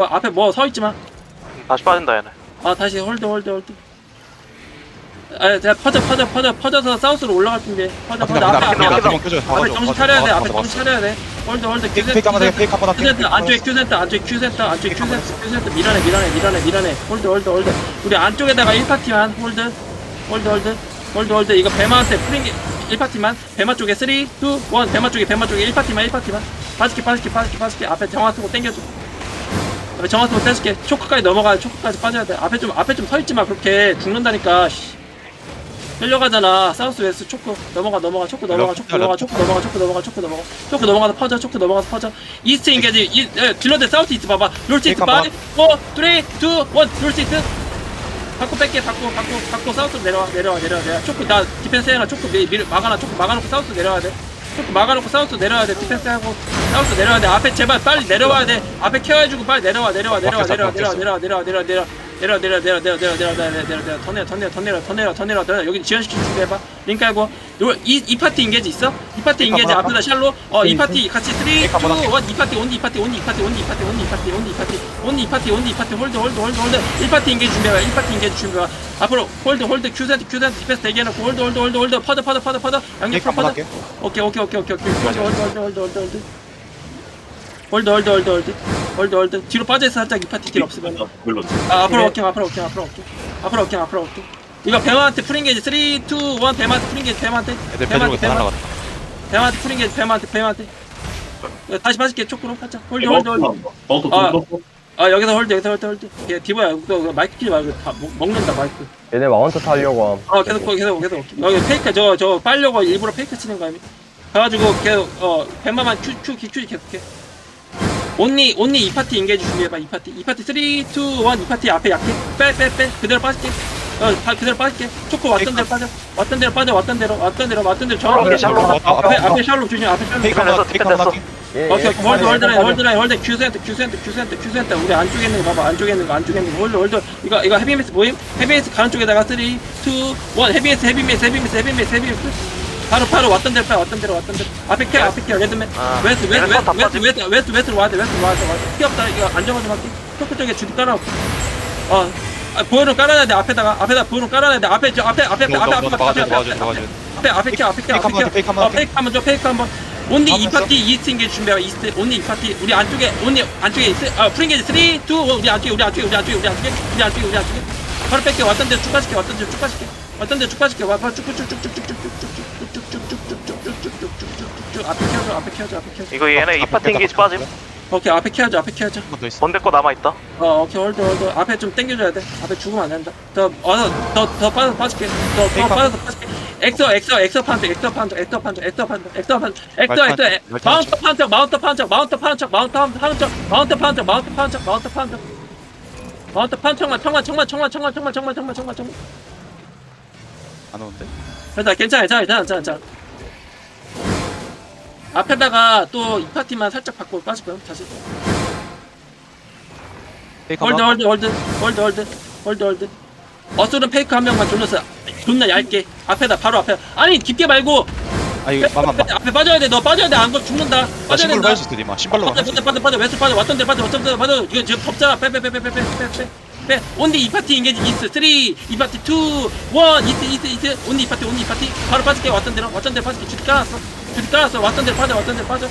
어, 앞에 뭐 서 있지 마. 다시 빠진다 얘네. 아 다시 홀드 홀드 홀드. 아 제가 퍼져 퍼져 퍼져 퍼져서 사우스로 올라갈 준비 퍼져 퍼져. 앞에 앞에 앞에 앞에 정신 차려야 돼 앞에 정신 차려야 돼. 홀드 홀드 페이크 페이크 한번 해 페이크 한번 큐 센터 안쪽에 큐 센터 안쪽에 큐 센터 안쪽에 큐 센터 큐 센터 밀어내 밀어내 밀어내 밀어내 홀드 홀드 홀드. 우리 안쪽에다가 1파티만 홀드. 홀드 홀드. 홀드 홀드. 이거 배마한테 프링기 1파티만. 배마 쪽에 3 2 1 배마 쪽에 배마 쪽에 1파티만 1파티만. 빠질게 빠질게 빠질게 빠질게 앞에 정화 쓰고 땡겨줘. 앞에 정화 쓰고 땡길게. 초크까지 넘어가 초크까지 빠져야 돼. 앞에 좀 앞에 좀 서 있지 마. 그렇게 죽는다니까 씨. 끌려가잖아. 사우스 웨스트 초크. 넘어가 넘어가. 초크 넘어가 초크 넘어가 초크 넘어가 초크 넘어가 초크 넘어가. 초크 넘어가서 퍼져 초크 넘어가서 퍼져. 이스트 인게지. 이 에, 딜러드 사우스 이스트 봐봐. 롤스 이스트. 5 4 3 2 1 롤스 이스트 바꿔 뺄게. 바꿔 바꿔 바꿔. 사우스 내려와 내려와 내려와. 내려와. 초크 나 디펜스 해라 초크 미, 미, 막아놔. 초크 막아놓고 사우스 내려와야 돼 초크 막아놓고 사우스 내려와야 돼. 디펜스 하고 사우스 내려와야 돼. 앞에 제발 빨리 내려와야 돼. 앞에 케어해주고 빨리 내려와 내려와 내려와 내려와 내려와 내려와 내려와 내려와 내려와 내려 내려 내려 내려 내려 내려 내려 내려 내려 더 내려 더 내려 더 내려 더 내려 더 내려 더 내려. 여기 지연시킬 준비해봐. 링크 하고. 이, 이 파티 인게지 있어? 이 파티 인게지. 앞에다 샬로. 어이 파티 같이 3 2 1 한번 할게. 이 파티 온디 이 파티 온디 이 파티 온디 이 파티 온디 이 파티 온디 이 파티 온디 이 파티 온디 이 파티. 홀드 홀드 홀드 홀드. 1파티 인게지 준비해봐. 1파티 인게지 준비해봐. 앞으로 홀드 홀드. 큐 센트 큐 센트 디펜스 대기해놓고 홀드 홀드 홀드 홀드. 퍼져 퍼져 퍼져 퍼져 양옆 할게. 오케이 오케이 오케이 오케이 오케이. 홀드 홀드 홀드 홀드 홀드 홀드 홀드 홀드 홀드 홀드 홀드 뒤로 빠져있어 살짝 이 파티 딜 없으면 물론 아 앞으로 워킹 앞으로 워킹 앞으로 워킹 앞으로 워킹 앞으로 워킹 이거 배마한테 프링게이지 3 2 1 배마한테 프링게이지 배마한테 애들 배들고 다 날라갔다 배마한테 프링게이지 배마한테 배마한테 이거 다시 빠질게 초크로 살짝 홀드 홀드 홀드 아. 아 여기서 홀드 여기서 홀드 홀드 얘 디버야 너 마이크 키지 말고 다 먹, 먹는다 마이크 얘네 마운트 타려고 함. 아 계속 거 계속 계속 여기 페이크 저거 빨려고 일부러 페이크 치는 거 아니야 그래가지고 계속 어 뱀마만 큐큐 큐 계속해 온니 온니 이 파티 인게이지 준비해봐. 이 파티. 이 파티 3 2 1이 파티 앞에 약해 빼빼 빼. 그대로 빠질게. 어 다, 그대로 빠질게. 초코 왔던 대로 빠져. 왔던 대로 빠져. 왔던 대로. 왔던 대로. 왔던 대로. 정확하게 오케이, 샬롯. 앞에 앞에 샬로 조심 앞에 샬로 페이크 한번 할게 페이크 한번 할게. 얘, 오케이 얘 오케이. 홀드 홀드 라인. 홀드 라인 홀드. 큐 센터 큐 센터 큐 센터 큐 센터. 우리 안쪽에 있는 거 봐봐. 안쪽에 있는 거 안쪽에 있는 거. 홀드 홀드. 이거 이거 헤비메스 모임? 헤비메스 가는 쪽에다가 3 2 1 헤비메스 헤비메스 헤비메스 헤비메스 헤비메스 바로 바로 왔던 대로 빨리 왔던 대로 왔던 대로. 앞에 케어 앞에 케어 레드맨 아, 웨스트 웨스트 얘네 다 웨스트 빠짐. 웨스트 웨스트 웨스트로 와야 돼 웨스트로 와야 돼 와야 돼. 피 없다 이거. 안정화 좀 할게. 토크 쪽에 주디 깔아놓고 어. 아, 보여로 깔아놔야 돼 앞에다가. 앞에다 보여로 깔아놔야 돼. 앞에 저 앞에 앞에 앞에 앞에 앞에 앞에 막아줘 앞에 막아줘. 앞에 앞에 케어 앞에 케어 페이크 한번 앞에 할게, 페이크 케어 한번 어. 페이크 한번 줘 페이크 한번. 온리 이 한번 파티 이스트 인게 준비하고 이스트 온리 이 파티 우리 안쪽에 온리 안쪽에 있어. 아 프링게지 3 2 1 우리 안쪽에 우리 안쪽에 우리 안쪽에 우리 안쪽에 우리 안쪽에 우리 안쪽에. 바로 뺄게. 왔던 데 축하시켜 왔던 데 축하시켜. 왔던 데 축하시켜. 와 바로 쭉쭉쭉쭉쭉쭉쭉 쭉쭉쭉쭉쭉쭉쭉쭉쭉쭉쭉쭉 앞에 키워줘 앞에 키워줘 앞에 키워줘. 이거 얘네 이 파티 인게이지 빠짐? 오케이 앞에 키워줘 앞에 키워줘. 한번 더 있어. 본대 거 남아있다. 어 오케이 홀드 홀드. 앞에 좀 당겨줘야 돼. 앞에 죽으면 안 된다. 더어더더 빠져 빠질게. 더더 빠져서 빠질게. 엑서 엑서 엑서 판트 엑서 판트 엑서 판트 엑서 판트 엑서 판트 엑서 엑서 엑- 마운트 판트 마운트 판트 마운트 판트 마운트 판트 마운트 판트 마운트 판트 마운트 판트 마운트 판트 청만 청만 청만 청만 청만 청만 청만 청만 청만 청만. 안 오는데? 괜찮아 괜찮아 괜찮아 괜찮아 괜찮아 앞에다가 또 이 파티만 살짝 바꾸고 빠질 거야 다시? 페이크 홀드 홀드 홀드 홀드 홀드 홀드 홀드. 어술은 페이크 한 명만 돌려서 존나 얇게. 앞에다 바로 앞에. 아니 깊게 말고. 아 이거 맘만 봐 앞에 빠져야 돼 너 빠져야 돼안거 죽는다. 나 빠져야 신발 된다. 빠질 수 있어 니마. 신발로 빠져 빠져 빠져 빠져 웨스 빠져 왔던 데 빠져 왔던 데 빠져. 이거 지금 덥잖아 빼빼빼빼빼빼빼빼. 온디 이 파티 인게지 이스 3 이 파티 2 1 이스 이스 이스 온디 이 파티 온디 이 파티. 바로 빠질게. 왔던 데로 왔던 데 빠질게. 주디 깔았어 주디 깔았어 왔던 데 빠져 왔던 데 빠져.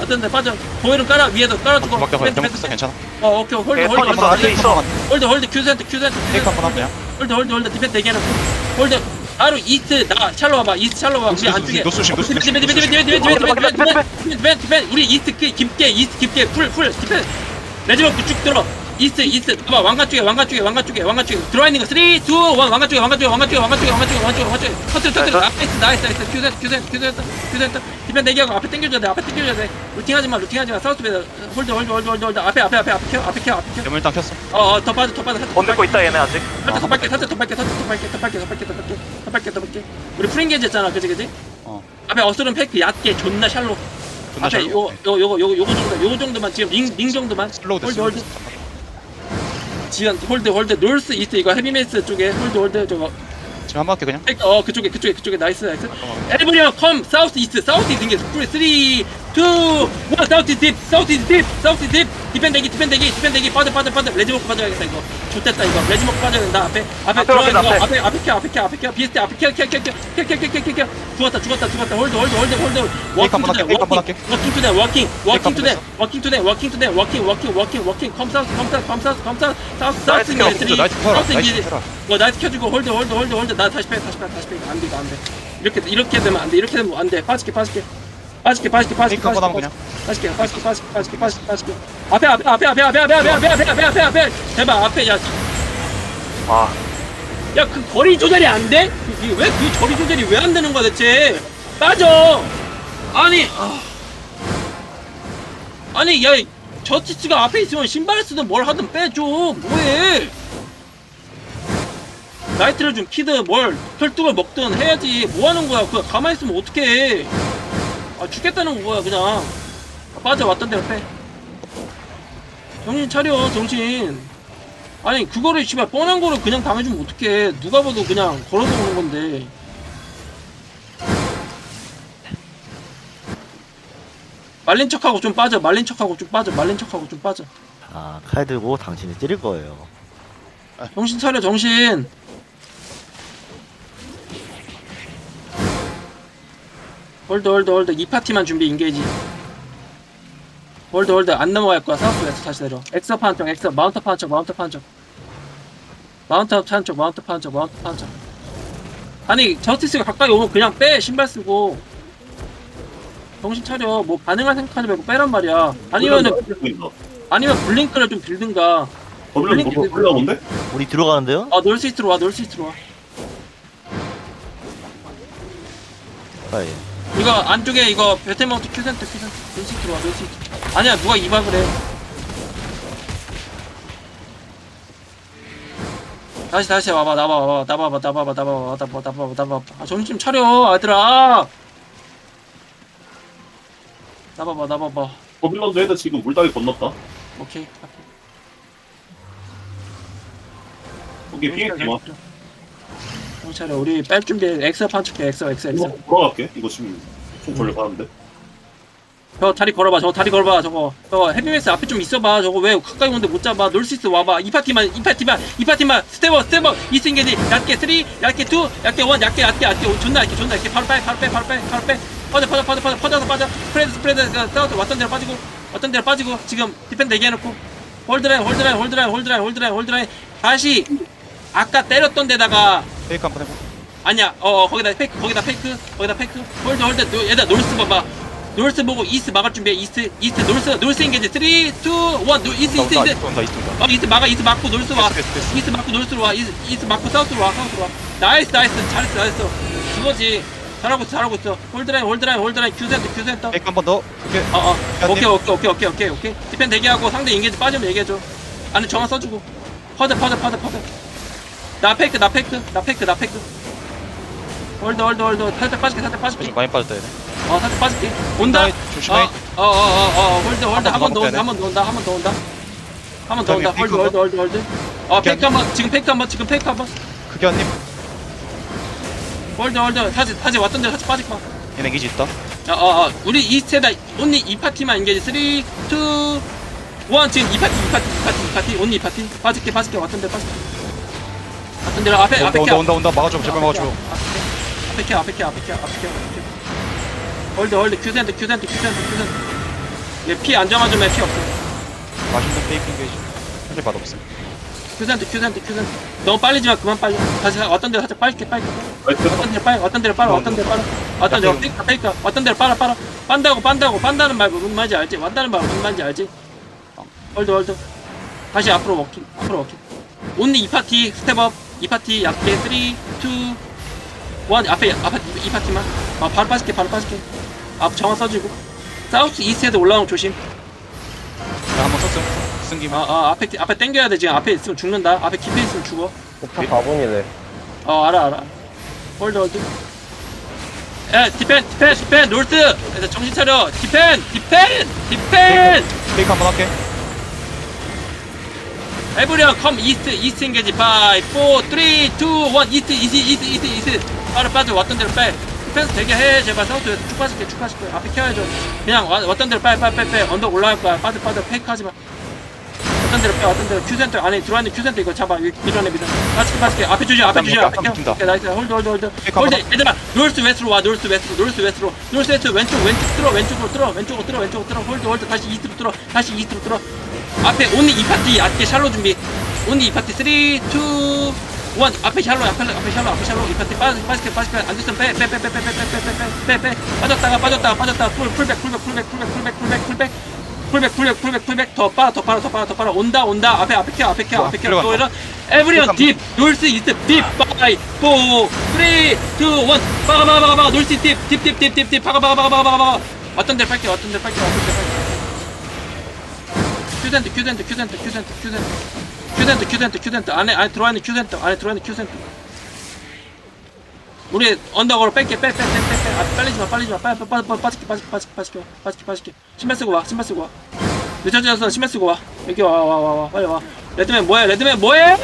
왔던 데 빠져. 보이는 깔아 위에도 깔아주고. 막혀 밴드, 막혀 밴드, 괜찮아. 어 오케이. 홀드 홀드 터졌어, 홀드. 안돼 있어. 홀드 홀드. 큐센트 큐센트 페이크 한번 하면 홀드 홀드 홀드. 디펜 대기해놓고 홀드. 바로 이스트 나 샬로 와봐. 이스트 샬로 와봐. 우리 안쪽에. 노스심 노스심 디펜 디펜 디펜 디펜 디펜 디펜 디펜 디펜 우리 이스트 그 깊게 이스트 깊게 풀풀. 디펜 레지먼트 쭉 들어 이스트 이스트 봐봐 왕관 쪽에 왕관 쪽에 왕관 쪽에 왕관 쪽에 들어와 있는 거 3, 2, 1 왕관 쪽에 왕관 쪽에 왕관 쪽에 왕관 쪽에 왕관 쪽에 왕관 쪽에 왕관 쪽에 터뜨려 터뜨려 나이스 나이스 나이스 큐센트 큐센트 큐센트 큐센트 디펜 대기하고 앞에 당겨줘야 돼 앞에 당겨줘야 돼 루팅하지 마 루팅하지 마 사우스 베드 홀드 홀드 홀드 홀드 홀드 앞에 앞에 앞에 앞에 켜 앞에 켜 앞에 켜 일단 켰어 어어 더 빠져 더 빠져. 거 있다 얘네 아직 살짝 더 빨게 살짝 더 빨게 살짝 더 빨게 더 빨게 더 빨게 더 빨게 더 빨게 더 빨게 우리 프링게지 했잖아 그지 그지 어 앞에 어스름 페이크 얕게 존나 샬로 앞에 잘 요거 요거 요거 요거 정도 요거 정도만 지금 링, 링 정도만 홀드 홀드 지연 홀드 홀드 놀스 이스트 이거 헤비메스 쪽에 홀드 홀드 저거. 지금 한번 할게 그냥? 어 그쪽에 그쪽에 그쪽에 나이스 나이스. 에브리언 컴 사우스 이스트 사우스 이스트 인게 3 2 2 1 사우스 딥 사우스 딥 사우스 딥 디펜 대기 디펜 대기 디펜 대기 빠져 빠져 빠져 레지 먹고 빠져야겠다 이거 좋됐다 이거 레지 먹고 빠져야 된다 앞에 앞에 들어가 이거 앞에. 앞에 켜 앞에 켜 앞에 켜. 비스트 앞에 켜 켜 켜 켜 켜 켜 켜 켜 켜 죽었다 죽었다 죽었다. 홀드 홀드 홀드 홀드 워킹 한번 할게. 워킹 투데 워킹 워킹 투데. 워킹 투데 워킹 투데 워킹 워킹 워킹 워킹 컴 사우스 컴 사우스 컴 사우스 컴 사우스 사우스 사우스 켜, 사우스 켜라. 어 나이스 켜주고 홀드 홀드 홀드 홀드 나 다시 빼 다시 빼 다시 빼. 안돼 이거 안돼. 이렇게 이렇게 되면 안 돼 이렇게 되면 안 돼. 빠질게 빠질게 빠질게 빠질게 빠질게 그냥 빠질게 빠질게 빠질게 빠질게 빠질게 빠질게 앞에 앞에 앞에 앞에 앞에 앞에 앞에 앞에 앞에 앞에 앞에 앞에 제발 앞에 야아야그 거리 조절이 안 돼? 왜그 거리 조절이 왜 안 되는 거야 대체? 빠져. 아니 아. 아니 야 저티스가 앞에 있으면 신발을 쓰든 뭘 하든 빼줘 뭐해? 나이트를 좀 키든 뭘 혈뚝을 먹든 해야지 뭐 하는 거야? 그 가만히 있으면 어떡해? 아 죽겠다는 거야 그냥 아, 빠져 왔던 대로 빼. 정신 차려 정신. 아니 그거를 씨발 뻔한 거를 그냥 당해주면 어떡해 누가 봐도 그냥 걸어서 오는 건데 말린 척하고 좀 빠져 말린 척하고 좀 빠져 말린 척하고 좀 빠져 아, 칼 들고 당신이 때릴 거예요. 정신 차려 정신 홀드 홀드 홀드. 이 파티만 준비 인게이지. 홀드 홀드. 안 넘어갈 거야 사우스 웨스트 다시 내려. 엑서 판쪽 엑서. 마운트 판쪽 마운트 판쪽. 마운트 판쪽 마운트 판쪽 마운트 판쪽. 아니 저스티스가 가까이 오면 그냥 빼 신발 쓰고. 정신 차려. 뭐 반응할 생각하지 말고 빼란 말이야. 아니면은 아니면 블링크를 좀 빌든가. 더블 뭐 올라온데? 우리 들어가는데요? 아 놀스이스트로 와 놀스이스트로 와. 아, 예. 이거 안쪽에 이거 베테마우트 큐센터 큐센터. 놀시 들어와 놀시 아니야 누가 이박을 해. 다시 다시 와봐 나봐 와봐 나봐봐 나봐봐 나봐봐 나봐봐 나봐봐 나봐봐 아 정신 좀 차려 아들아. 나봐봐 나봐봐. 더블런드 헤드 지금 물다리 건넜다. 오케이 거기 피했지 마. 차려 우리 뺄 준비 엑스 판축해 엑스 엑스 엑스 이거 돌아갈게. 이거 지금 총 걸려 가는데. 저 다리 걸어봐 저거 다리 걸어봐 저거. 저거 헤비메스 앞에 좀 있어봐. 저거 왜 가까이 오는데 못 잡아? 놀시스 와봐. 이 파티만 이 파티만 이 파티만. 스텝업 스텝업. 이승게지 얇게 3 얇게 2 얇게 1 얇게 얇게 얇게 오, 존나 얇게 존나 얇게 바로 빼 바로 빼 바로 빼 바로 빼. 퍼져 퍼져 퍼져 퍼져 퍼져서 빠져. 스프레드 스프레드 그, 사우스 왔던 데로 빠지고 왔던 데로 빠지고 지금 디펜 대기해놓고. 홀드라인 홀드라인 홀드라인 홀드라인 홀드라인 홀드라인. 다시 아까 때렸던 데다가 페이크 한번 해보 아니야 어, 어 거기다 페이크 거기다 페이크 거기다 페이크. 홀드 홀드 노- 얘들아 놀스 봐봐. 놀스 보고 이스트 막을 준비해 이스트 이스트 놀스 놀스 인게지. 3 2 1 노, 이스트 이스트 온다 이스트. 온다 이스트 온다. 어 이스트 막아 이스트 막고 놀스 와. 패스, 패스. 이스트 막고 놀스로 와. 이스트, 이스트 막고 사우스로 와 사우스로 와. 나이스 나이스. 잘했어 잘했어. 그거지. 잘하고 있어 잘하고 있어. 홀드라인 홀드라인 홀드라인. 큐센터 큐센터 페이크 한번 더. 오케이. 어어. 야, 오케이 님. 오케이 오케이 오케이 오케이 오케이. 디펜 대기하고 상대 인게지 빠지면 얘기해줘. 안에 정화 써주고. 퍼드 퍼드 퍼드 퍼드 나 페이크 나 페이크 나 페이크 나 페이크. 홀드 홀드 홀드. 살짝 빠질게 살짝 빠질게. 좀 많이 빠졌다 얘네. 어 살짝 빠질게. 온다. 조심해. 어어어 어 홀드 홀드. 한 번 더 온다 한 번 더 온다 한 번 더 온다. 한 번 더 온다. 홀드 홀드 홀드 홀드. 어 페이크 한번 지금 페이크 한번 지금 페이크 한번. 한님. 홀드 홀드. 다시 다시 왔던 데로 다시 빠질 거야. 얘네 기지 있다. 어, 어, 어, 우리 이 세다 온리 이 파티만 인게지. 3, 2, 1 지금 이 파티 이 파티 이 파티 이 파티. 온리 이 파티. 빠질게 빠질게. 왔던 데 빠질게 왔던 데로 앞에 앞에 온다 켜 온다 온다 온다. 막아줘 제발 막아줘. 앞에 켜 앞에 켜 앞에 켜 앞에 켜 앞에 켜 홀드 홀드. 큐센트 큐센트 큐센트 큐센트 얘피 안정화 좀 해 피 없어. 맛있는 페이크 인게이지. 현재 맛 없음. 큐센트 큐센트 큐센트 너무 빨리지만 그만 빨리. 다시 왔던 데로 살짝 빨리 빨리. 나이스. 어떤 데로 빨리 어떤 데로 빨리 어떤 데로 빨리 어떤 데로 페이크 페이크 어떤 데로 빨아 빨아. 빤다고 빤다고. 빤다는 말 무슨 말인지 알지? 완다는 말 무슨 말인지 알지? 홀드 홀드. 다시 앞으로 워킹 앞으로 워킹. 온리 이 파티 스텝업 이 파티 약게 3 2 1 앞에 앞에 이 파티만. 아 바로 빠질게 바로 빠질게. 앞 정화 써주고. 사우스 이스트에도 올라오면 조심. 나 한번 썼음 쓴 김에. 아, 아 앞에 앞에 당겨야 돼 지금. 앞에 있으면 죽는다. 앞에 깊이 있으면 죽어. 폭탄 4분이래. 어 알아 알아. 홀드 홀드. 야 디펜 디펜 디펜 그래서 정신 차려. 디펜 디펜 디펜. 페이크 한번 할게 에브리언 컴 이스트 이스트 인게지 5 4 3 2 1 이스트 이스트 이스트 이스트 이스트 빠르 빠져 왔던 대로 빼 디펜스 되게 해 제발 쭉 빠질게 앞에 켜야죠. 그냥 와, 왔던 대로 빨리 언덕 올라갈 거야. 빠져 빠져. 페이크 하지 마 왔던 대로 빼 왔던 대로 큐센터 안에 들어왔는 큐센터 이거 잡아. 이- 밀어내 밀어내. 빠질게 빠질게 앞에 주지 앞에 주지 앞에. 오케이 나이스. 홀드 홀드 홀드. 홀드 얘들아 노스 웨스트로 와 노스 웨스트로 노스 웨스트로. 노스 웨스트 왼쪽 왼쪽 뚫어 왼쪽으로 뚫어 왼쪽으로 뚫어 왼쪽으로 뚫어. 홀드 홀드. 다시 이스트로 뚫어 다시 이스트로 뚫어. 앞에 온리 이 파티 앞에 샬로 준비. 온리 이 파티. 3 2 원. 앞에 샬로 앞에 앞에 샬로 앞에 샬로. 이 파티 빠지 빠지게 빠지게. 앉았으면 빼빼빼빼빼빼빼빼빼빼. 빠졌다가 빠졌다가 빠졌다가. 풀 풀백 풀백 풀백 풀백 풀백 풀백 풀백 풀백 풀백 풀백 풀백. 더 빨아 더 빨아 더 빨아 더 빨아. 온다 온다. 앞에 앞에 켜 앞에 켜 앞에 켜. 들어간다. 또 이런 에브리언 딥. 놀스 이스트 딥4 3 2 1 빠가 빠가 빠가 빠가 놀스 딥딥딥딥딥 빠가 빠가 빠가 빠가 빠가 빠가 왔던 데 팔게 왔던 데 팔게 왔던 데 팔게. 큐센트 큐센트 큐센트 큐센트 큐센트. 큐센트 큐센트 큐센트. 안에 안에 들어와 있는 큐센트. 안에 들어와 있는 큐센트. 우리 언덕으로 뺄게. 빼빼빼 빼빼 아, 빨리 지 마 빨리 지 마 빨리 빨리 빨리 빠질게 빠질게 빠질게 빠질게 빠질게 빠질게 신발 쓰고 와 신발 쓰고 와 늦어져서 신발 쓰고 와 여기 와 와 와 와 빨리 와 레드맨 뭐해 레드맨 뭐해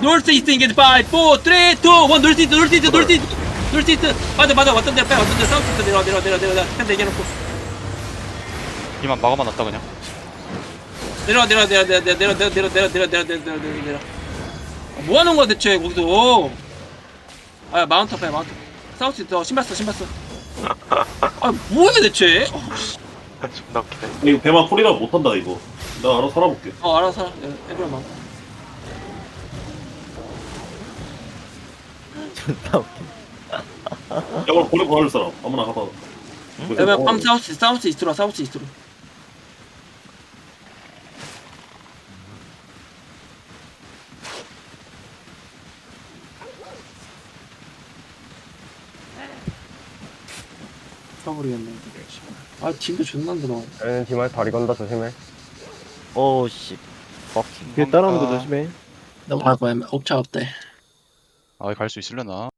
놀스 이스트 인게지 5 4 3 2 1 놀스 이스트 놀스 이스트 놀스 이스트 놀스 이스트 맞아 맞아 왔던 데빼 왔던 데 사우스 이스트 내려와 내려와 내려와 내려와 펜 대기해놓고 이만 막아만 놨다 그냥 내려와 내려와 내려와 내려와 내려와 내려와 내려와 내려와 내려와 내려와 내려와 내려와 내려와 뭐 하는 거야 대체 거기서 아 마운트 앞에 마운트 사우스 더 신발 써 신발 써아 뭐야 대체? 어, 씨. 존나 웃기네. 이거 배마 콜이라 못한다 이거. 나 알아서 살아볼게. 어 알아서 해보라 마운트 존나 웃겨. 야 그럼 고래 보낼 사람. 아무나 가봐. 그러면 팜 사우스 사우스 이스트로 와, 사우스 이스트로 써버리겠네. 아 팀도 존나 안 들어 얘는 디마에 다리 건다 조심해. 오, 씨. 퍼킹. 뒤에 따라오는 거 조심해. 아 뭐야 옵차 없대 아 갈 수 있으려나